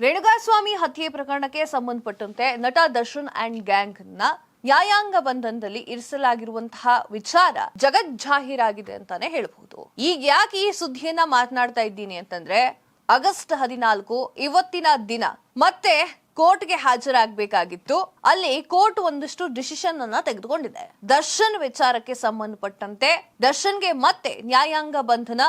ರೇಣುಕಾಸ್ವಾಮಿ ಹತ್ಯೆ ಪ್ರಕರಣಕ್ಕೆ ಸಂಬಂಧಪಟ್ಟಂತೆ ನಟ ದರ್ಶನ್ ಅಂಡ್ ಗ್ಯಾಂಗ್ನ ನ್ಯಾಯಾಂಗ ಬಂಧನದಲ್ಲಿ ಇರಿಸಲಾಗಿರುವಂತಹ ವಿಚಾರ ಜಗಜ್ಜಾಹೀರಾಗಿದೆ ಅಂತಾನೆ ಹೇಳಬಹುದು. ಈಗ ಯಾಕೆ ಈ ಸುದ್ದಿಯನ್ನ ಮಾತನಾಡ್ತಾ ಇದ್ದೀನಿ ಅಂತಂದ್ರೆ, ಆಗಸ್ಟ್ ಹದಿನಾಲ್ಕು ಇವತ್ತಿನ ದಿನ ಮತ್ತೆ ಕೋರ್ಟ್ಗೆ ಹಾಜರಾಗಬೇಕಾಗಿತ್ತು. ಅಲ್ಲಿ ಕೋರ್ಟ್ ಒಂದಷ್ಟು ಡಿಸಿಷನ್ ಅನ್ನ ತೆಗೆದುಕೊಂಡಿದೆ. ದರ್ಶನ್ ವಿಚಾರಕ್ಕೆ ಸಂಬಂಧಪಟ್ಟಂತೆ ದರ್ಶನ್ಗೆ ಮತ್ತೆ ನ್ಯಾಯಾಂಗ ಬಂಧನ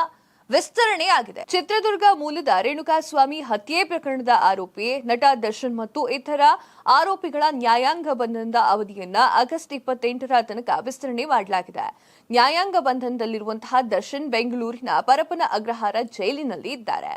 ವಿಸ್ತರಣೆ ಆಗಿದೆ. ಚಿತ್ರದುರ್ಗ ಮೂಲದ ರೇಣುಕಾಸ್ವಾಮಿ ಹತ್ಯೆ ಪ್ರಕರಣದ ಆರೋಪಿ ನಟ ದರ್ಶನ್ ಮತ್ತು ಇತರ ಆರೋಪಿಗಳ ನ್ಯಾಯಾಂಗ ಬಂಧನದ ಅವಧಿಯನ್ನ ಆಗಸ್ಟ್ ಇಪ್ಪತ್ತೆಂಟರ ತನಕ ವಿಸ್ತರಣೆ ಮಾಡಲಾಗಿದೆ. ನ್ಯಾಯಾಂಗ ಬಂಧನದಲ್ಲಿರುವಂತಹ ದರ್ಶನ್ ಬೆಂಗಳೂರಿನ ಪರಪನ ಅಗ್ರಹಾರ ಜೈಲಿನಲ್ಲಿ ಇದ್ದಾರೆ.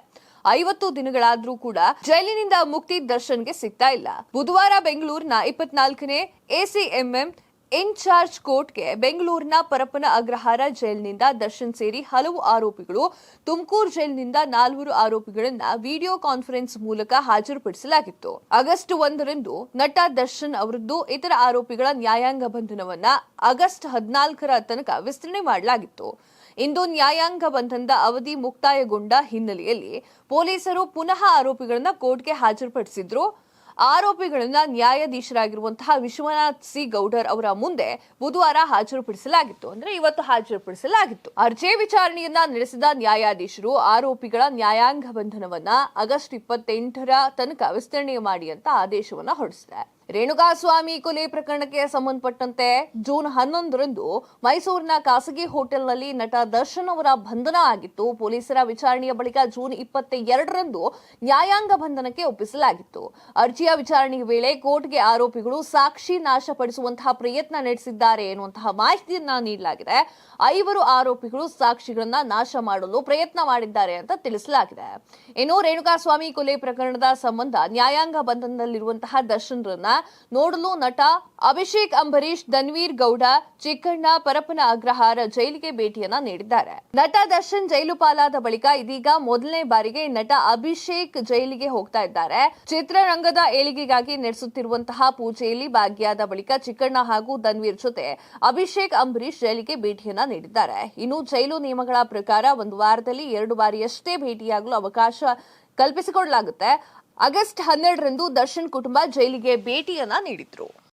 ಐವತ್ತು ದಿನಗಳಾದ್ರೂ ಕೂಡ ಜೈಲಿನಿಂದ ಮುಕ್ತಿ ದರ್ಶನ್ಗೆ ಸಿಗ್ತಾ ಇಲ್ಲ. ಬುಧವಾರ ಬೆಂಗಳೂರಿನ ಇಪ್ಪತ್ನಾಲ್ಕನೇ ಎಸಿಎಂಎಂ ಇನ್ಚಾರ್ಜ್ ಕೋರ್ಟ್ಗೆ ಬೆಂಗಳೂರಿನ ಪರಪ್ಪನ ಅಗ್ರಹಾರ ಜೈಲಿನಿಂದ ದರ್ಶನ್ ಸೇರಿ ಹಲವು ಆರೋಪಿಗಳು ತುಮಕೂರು ಜೈಲಿನಿಂದ ನಾಲ್ವರು ಆರೋಪಿಗಳನ್ನ ವಿಡಿಯೋ ಕಾನ್ಫರೆನ್ಸ್ ಮೂಲಕ ಹಾಜರುಪಡಿಸಲಾಗಿತ್ತು. ಆಗಸ್ಟ್ ಒಂದರಂದು ನಟ ದರ್ಶನ್ ಅವರದ್ದು ಇತರ ಆರೋಪಿಗಳ ನ್ಯಾಯಾಂಗ ಬಂಧನವನ್ನ ಆಗಸ್ಟ್ ಹದಿನಾಲ್ಕರ ತನಕ ವಿಸ್ತರಣೆ ಮಾಡಲಾಗಿತ್ತು. ಇಂದು ನ್ಯಾಯಾಂಗ ಬಂಧನದ ಅವಧಿ ಮುಕ್ತಾಯಗೊಂಡ ಹಿನ್ನೆಲೆಯಲ್ಲಿ ಪೊಲೀಸರು ಪುನಃ ಆರೋಪಿಗಳನ್ನ ಕೋರ್ಟ್ಗೆ ಹಾಜರುಪಡಿಸಿದ್ರು. ಆರೋಪಿಗಳನ್ನ ನ್ಯಾಯಾಧೀಶರಾಗಿರುವಂತಹ ವಿಶ್ವನಾಥ್ ಸಿ ಗೌಡರ್ ಅವರ ಮುಂದೆ ಬುಧವಾರ ಹಾಜರುಪಡಿಸಲಾಗಿತ್ತು. ಅಂದ್ರೆ ಇವತ್ತು ಹಾಜರುಪಡಿಸಲಾಗಿತ್ತು. ಅರ್ಜಿ ವಿಚಾರಣೆಯನ್ನ ನಡೆಸಿದ ನ್ಯಾಯಾಧೀಶರು ಆರೋಪಿಗಳ ನ್ಯಾಯಾಂಗ ಬಂಧನವನ್ನ ಆಗಸ್ಟ್ ಇಪ್ಪತ್ತೆಂಟರ ತನಕ ವಿಸ್ತರಣೆ ಮಾಡಿ ಅಂತ ಆದೇಶವನ್ನ ಹೊರಡಿಸಿದೆ. ರೇಣುಕಾಸ್ವಾಮಿ ಕೊಲೆ ಪ್ರಕರಣಕ್ಕೆ ಸಂಬಂಧಪಟ್ಟಂತೆ ಜೂನ್ ಹನ್ನೊಂದರಂದು ಮೈಸೂರಿನ ಖಾಸಗಿ ಹೋಟೆಲ್ನಲ್ಲಿ ನಟ ದರ್ಶನ್ ಅವರ ಬಂಧನ ಆಗಿತ್ತು. ಪೊಲೀಸರ ವಿಚಾರಣೆಯ ಬಳಿಕ ಜೂನ್ ಇಪ್ಪತ್ತ ಎರಡರಂದು ನ್ಯಾಯಾಂಗ ಬಂಧನಕ್ಕೆ ಒಪ್ಪಿಸಲಾಗಿತ್ತು. ಅರ್ಜಿಯ ವಿಚಾರಣೆ ವೇಳೆ ಕೋರ್ಟ್ಗೆ ಆರೋಪಿಗಳು ಸಾಕ್ಷಿ ನಾಶಪಡಿಸುವಂತಹ ಪ್ರಯತ್ನ ನಡೆಸಿದ್ದಾರೆ ಎನ್ನುವಂತಹ ಮಾಹಿತಿಯನ್ನ ನೀಡಲಾಗಿದೆ. ಐವರು ಆರೋಪಿಗಳು ಸಾಕ್ಷಿಗಳನ್ನ ನಾಶ ಮಾಡಲು ಪ್ರಯತ್ನ ಮಾಡಿದ್ದಾರೆ ಅಂತ ತಿಳಿಸಲಾಗಿದೆ. ಇನ್ನು ರೇಣುಕಾಸ್ವಾಮಿ ಕೊಲೆ ಪ್ರಕರಣದ ಸಂಬಂಧ ನ್ಯಾಯಾಂಗ ಬಂಧನದಲ್ಲಿರುವಂತಹ ದರ್ಶನ್ರನ್ನ ನೋಡಲು ನಟ ಅಭಿಷೇಕ್ ಅಂಬರೀಶ್, ಧನ್ವೀರ್ ಗೌಡ, ಚಿಕ್ಕಣ್ಣ ಪರಪ್ಪನ ಅಗ್ರಹಾರ ಜೈಲಿಗೆ ಭೇಟಿಯನ್ನ ನೀಡಿದ್ದಾರೆ. ನಟ ದರ್ಶನ್ ಜೈಲು ಪಾಲಾದ ಬಳಿಕ ಇದೀಗ ಮೊದಲನೇ ಬಾರಿಗೆ ನಟ ಅಭಿಷೇಕ್ ಜೈಲಿಗೆ ಹೋಗ್ತಾ ಇದ್ದಾರೆ. ಚಿತ್ರರಂಗದ ಏಳಿಗೆಗಾಗಿ ನಡೆಸುತ್ತಿರುವಂತಹ ಪೂಜೆಯಲ್ಲಿ ಭಾಗಿಯಾದ ಬಳಿಕ ಚಿಕ್ಕಣ್ಣ ಹಾಗೂ ಧನ್ವೀರ್ ಜೊತೆ ಅಭಿಷೇಕ್ ಅಂಬರೀಶ್ ಜೈಲಿಗೆ ಭೇಟಿಯನ್ನ ನೀಡಿದ್ದಾರೆ. ಇನ್ನು ಜೈಲು ನಿಯಮಗಳ ಪ್ರಕಾರ ಒಂದು ವಾರದಲ್ಲಿ ಎರಡು ಬಾರಿಯಷ್ಟೇ ಭೇಟಿಯಾಗಲು ಅವಕಾಶ ಕಲ್ಪಿಸಿಕೊಡಲಾಗುತ್ತೆ. ಆಗಸ್ಟ್ ಹನ್ನೆರಡರಂದು ದರ್ಶನ್ ಕುಟುಂಬ ಜೈಲಿಗೆ ಭೇಟಿಯನ್ನ ನೀಡಿದ್ರು.